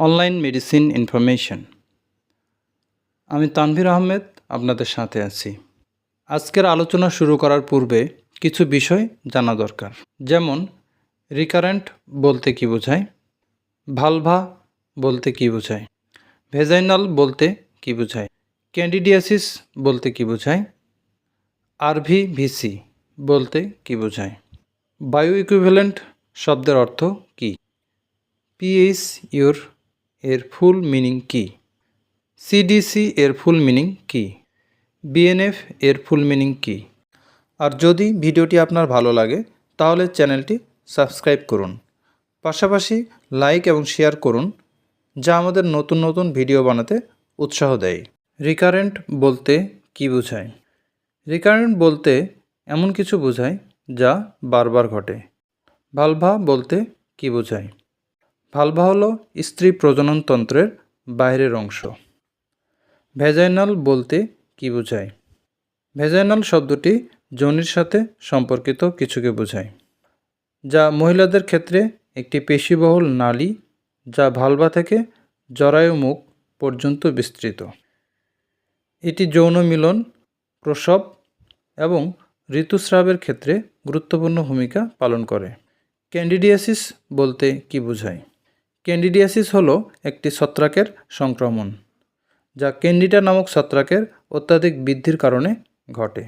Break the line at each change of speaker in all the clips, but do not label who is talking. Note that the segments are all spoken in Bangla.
Online medicine information. আমি তানভীর আহমেদ, আপনাদের সাথে আছি। আজকের আলোচনা শুরু করার পূর্বে কিছু বিষয় জানা দরকার। যেমন রিকারেন্ট বলতে কি বোঝায়? ভালভা বলতে কি বোঝায়? ভেজাইনাল বলতে কি বোঝায়? ক্যান্ডিডিয়াসিস বলতে কি বোঝায়? আরভি ভিসি বলতে কি বোঝায়? বায়ো ইকুইভ্যালেন্ট শব্দের অর্থ কী? পিএইচ ইউর এর ফুল মিনিং কি? সিডিসি এর ফুল মিনিং কি? বিএনএফ এর ফুল মিনিং কি? আর যদি ভিডিওটি আপনার ভালো লাগে, তাহলে চ্যানেলটি সাবস্ক্রাইব করুন। পাশাপাশি লাইক এবং শেয়ার করুন, যা আমাদের নতুন নতুন ভিডিও বানাতে উৎসাহ দেয়। রিকারেন্ট বলতে কি বোঝায়? রিকারেন্ট বলতে এমন কিছু বোঝায় যা বারবার ঘটে। ভালভা বলতে কি বোঝায়? ভালভা হলো স্ত্রী প্রজননতন্ত্রের বাইরের অংশ। ভেজাইনাল বলতে কি বোঝায়? ভেজাইনাল শব্দটি যৌনির সাথে সম্পর্কিত কিছুকে বোঝায়, যা মহিলাদের ক্ষেত্রে একটি পেশিবহুল নালী যা ভালভা থেকে জরায়ু মুখ পর্যন্ত বিস্তৃত। এটি যৌন মিলন, প্রসব এবং ঋতুস্রাবের ক্ষেত্রে গুরুত্বপূর্ণ ভূমিকা পালন করে। ক্যান্ডিডিয়াসিস বলতে কি বোঝায়? ক্যান্ডিডিয়াসিস হলো একটি ছত্রাকের সংক্রমণ, যা ক্যান্ডিডা নামক ছত্রাকের অত্যাধিক বৃদ্ধির কারণে ঘটে।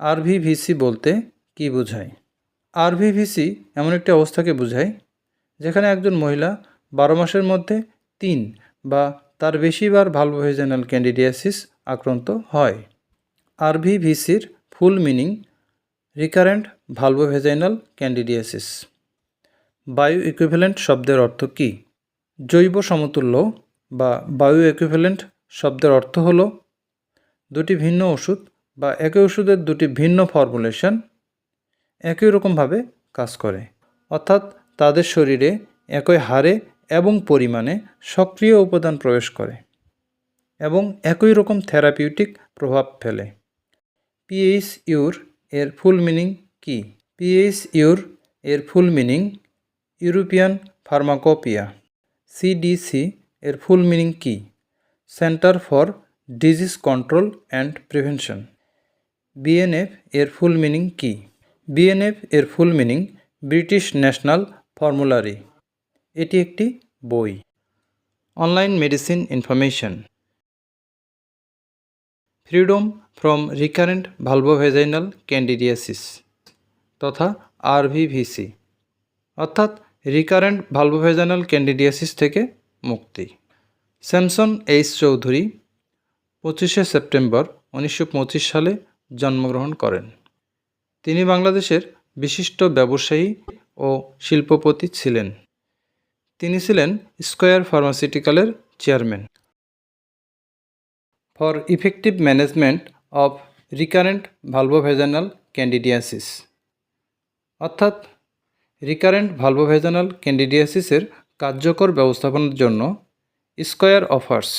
আরভিভিসি বলতে কি বোঝায়? আরভিভিসি এমন একটি অবস্থাকে বোঝায় যেখানে একজন মহিলা বারো মাসের মধ্যে তিন বা তার বেশিবার ভালভোভেজেনাল ক্যান্ডিডিয়াসিস আক্রান্ত হয়। আরভিভিসির full meaning recurrent vulvovaginal candidiasis bio equivalent শব্দের অর্থ কী? জৈব সমতুল্য বা বায়ু ইকুইভ্যালেন্ট শব্দের অর্থ হলো দুটি ভিন্ন ওষুধ বা একই ওষুধের দুটি ভিন্ন ফর্মুলেশন একই রকমভাবে কাজ করে। অর্থাৎ তাদের শরীরে একই হারে এবং পরিমাণে সক্রিয় উপাদান প্রবেশ করে এবং একই রকম থেরাপিউটিক প্রভাব ফেলে। পিএইচ ইউর এর ফুল মিনিং কি? পিএইচ ইউর এর full meaning European Pharmacopoeia CDC এর ফুল মিনিং কি? Center for Disease Control and Prevention BNF এর ফুল মিনিং কি? বিএনএফ এর full meaning British National Formulary এটি একটি বই। Online medicine information freedom from recurrent vulvovaginal candidiasis তথা আরভিভিসি অর্থাৎ রিকারেন্ট ভালভোভেজানাল ক্যান্ডিডিয়াসিস থেকে মুক্তি। স্যামসন এইচ চৌধুরী পঁচিশে সেপ্টেম্বর উনিশশো পঁচিশ সালে জন্মগ্রহণ করেন। তিনি বাংলাদেশের বিশিষ্ট ব্যবসায়ী ও শিল্পপতি ছিলেন। তিনি ছিলেন Square ফার্মাসিউটিক্যালের chairman. For effective management of recurrent vulvovaginal candidiasis অর্থাৎ রিকারেন্ট ভালভোভেজানাল ক্যান্ডিডিয়াসিসের কার্যকর ব্যবস্থাপনার জন্য Square offers.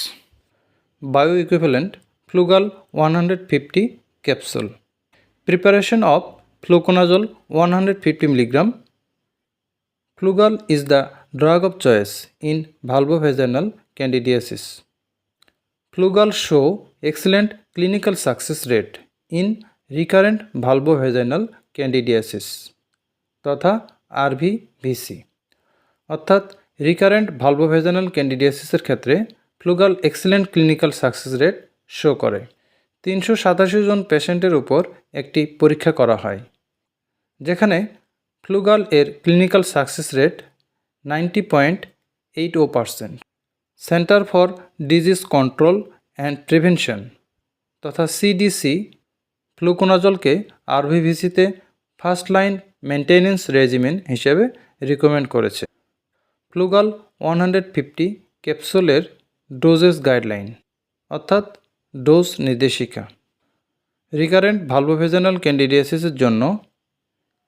Bio equivalent Flugal one hundred fifty capsule. Preparation of fluconazole one hundred fifty milligram. Flugal is the drug of choice in vulvovaginal candidiasis. Flugal show excellent clinical success rate in recurrent vulvovaginal candidiasis. তথা আরভিভিসি অর্থাৎ রিকারেন্ট ভালভোভেজানাল ক্যান্ডিডিয়াসিসের ক্ষেত্রে Flugal excellent clinical success rate show করে। তিনশো সাতাশি জন পেশেন্টের উপর একটি পরীক্ষা করা হয়, যেখানে ফ্লুগাল এর clinical success rate ninety point eight O percent centre for disease control and prevention তথা সিডিসি ফ্লুকোনাজলকে আরভিভিসিতে ফার্স্ট লাইন মেনটেনেন্স রেজিমেন হিসেবে রিকমেন্ড করেছে। ফ্লুগাল ওয়ান হান্ড্রেড ফিফটি ক্যাপসুলের ডোজেস গাইডলাইন অর্থাৎ ডোজ নির্দেশিকা। রিকারেন্ট ভালভোভেজানাল ক্যান্ডিডিয়াসিসের জন্য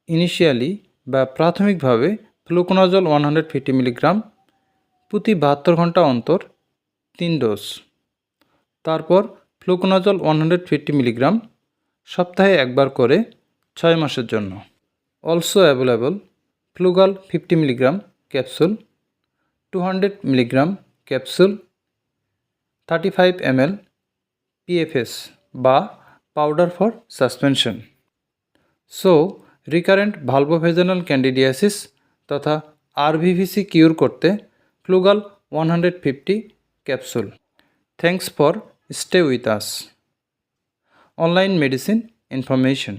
ইনিশিয়ালি বা প্রাথমিকভাবে fluconazole one hundred fifty milligram প্রতি বাহাত্তর ঘণ্টা অন্তর তিন ডোজ তারপর fluconazole one hundred fifty milligram সপ্তাহে একবার করে ছয় মাসের জন্য। Also available Flugal fifty milligram capsule two hundred milligram capsule thirty five M L PFS বা powder for suspension so recurrent vulvovaginal candidiasis তথা আরভিভিসি কিউর করতে Flugal one hundred fifty capsule thanks for stay with us online medicine information